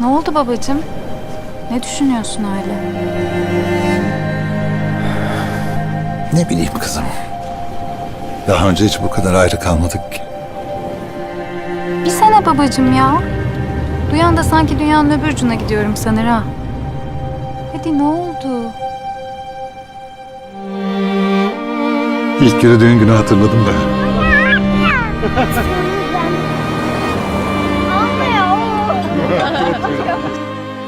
Ne oldu babacığım? Ne düşünüyorsun öyle? Ne bileyim kızım. Daha önce hiç bu kadar ayrı kalmadık ki. Bir sene babacığım ya. Duyan da sanki dünyanın öbür ucuna gidiyorum sanır ha. Hadi ne oldu? İlk gördüğün günü hatırladım da.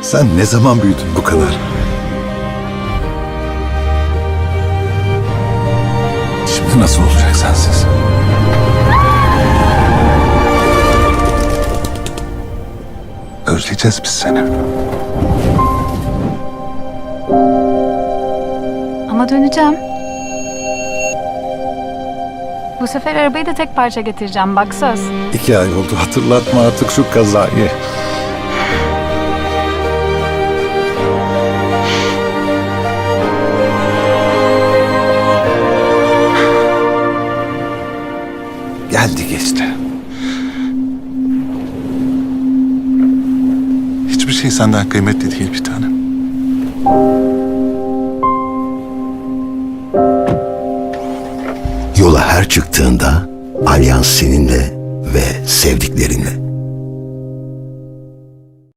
Sen ne zaman büyüdün bu kadar? Şimdi nasıl olacak sensiz? Özleyeceğiz biz seni. Ama döneceğim. Bu sefer arabayı da tek parça getireceğim bak söz. İki ay oldu hatırlatma artık şu kazayı. Geldi geçti. Hiçbir şey senden kıymetli değil bir tanem. Yola her çıktığında Alyans seninle ve sevdiklerinle.